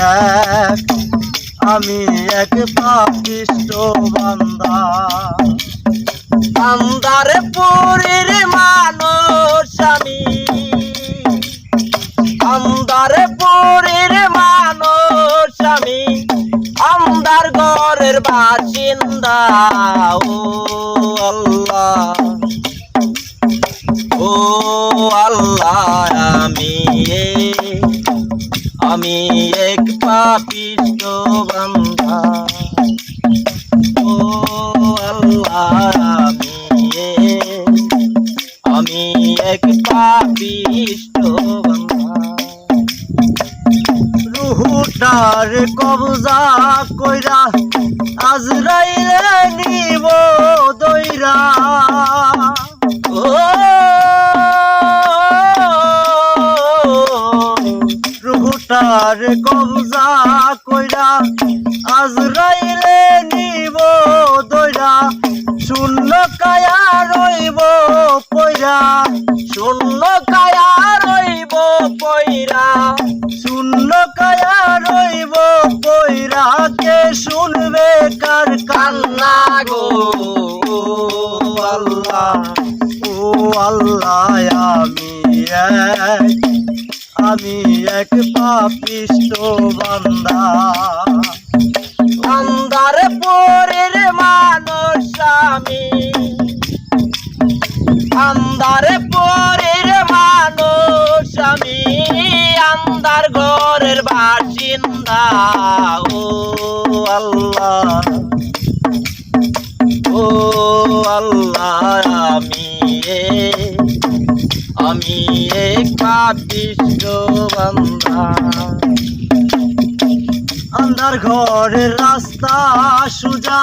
এক। আমি এক পাপিষ্ট বান্দা। আন্দারে পুরীর মানুষ আমি। আন্দারে পুরীর মানুষ আমি। আমদার ঘরের বাসিন্দা, ও আল্লাহ। ও আল্লাহ, আমি আমি এক আমি এক পাপিষ্ট বান্ধা রুহুটার কবজা কইরা আজরাইলে নিব দইরা রুহুটার কবজা কইরা আজরাইলে নিব দইরা। শূন্য কায়া রইব পয়রা শূন্য কায়া রইব পয়রা শূন্য কায়া রইব পয়রা কে শুনবে কার কান্না গো? আল্লাহ, ও আল্লাহ, আমি আমি এক পাপিষ্ট বান্দা। আন্দারে পরের মানুষ আমি। আন্দারে পরের মানুষ আমি। আন্দার ঘরের বাসিন্দা ও আল্লাহ। আন্ধার ঘরের রাস্তা সুজা,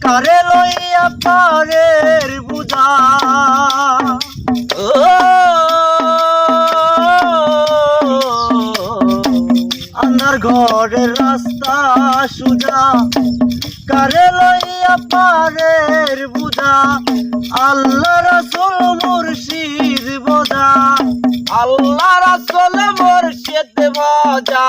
কারে লইয়া পারের বুঝা আন্ধার ঘরের রাস্তা সুজা, কারে লইয়া পারের বুঝা আল্লাহ রাসূল মুর্শিদ বোঝা আল্লাহ রাসূল মুর্শিদ বোঝা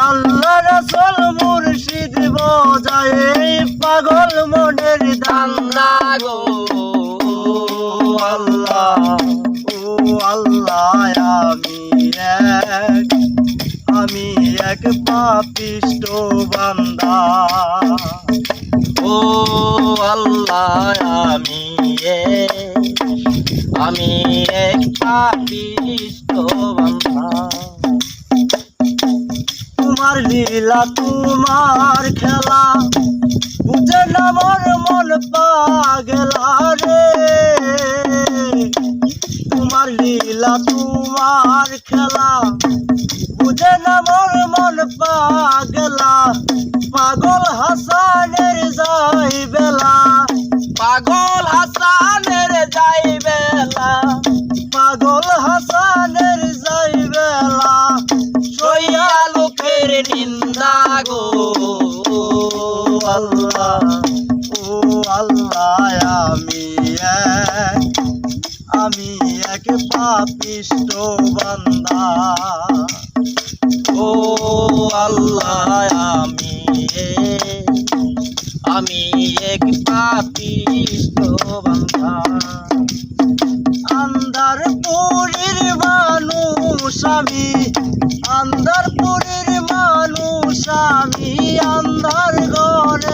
আল্লাহ রাসূল মুর্শিদ বোঝা এই পাগল মনের দান্না গো। আল্লাহ, ও আল্লাহ, আমি এক। আমি এক পাপিষ্ট বান্দা। ও আল্লাহ, আমি এক। আমি এক তোমার লীলা, তোমার খেলা, বুঝে না মন মন পাগলা রে। তোমার লীলা, তোমার খেলা, বুঝে না মন মন পাগল আল্লাহ ও আল্লাহ, আমি আমি এক পাপিষ্ট বান্দা। ও আল্লাহ, আমি আমি এক পাপিষ্ট বান্দা। আন্দারপুরের মানুষ, আমি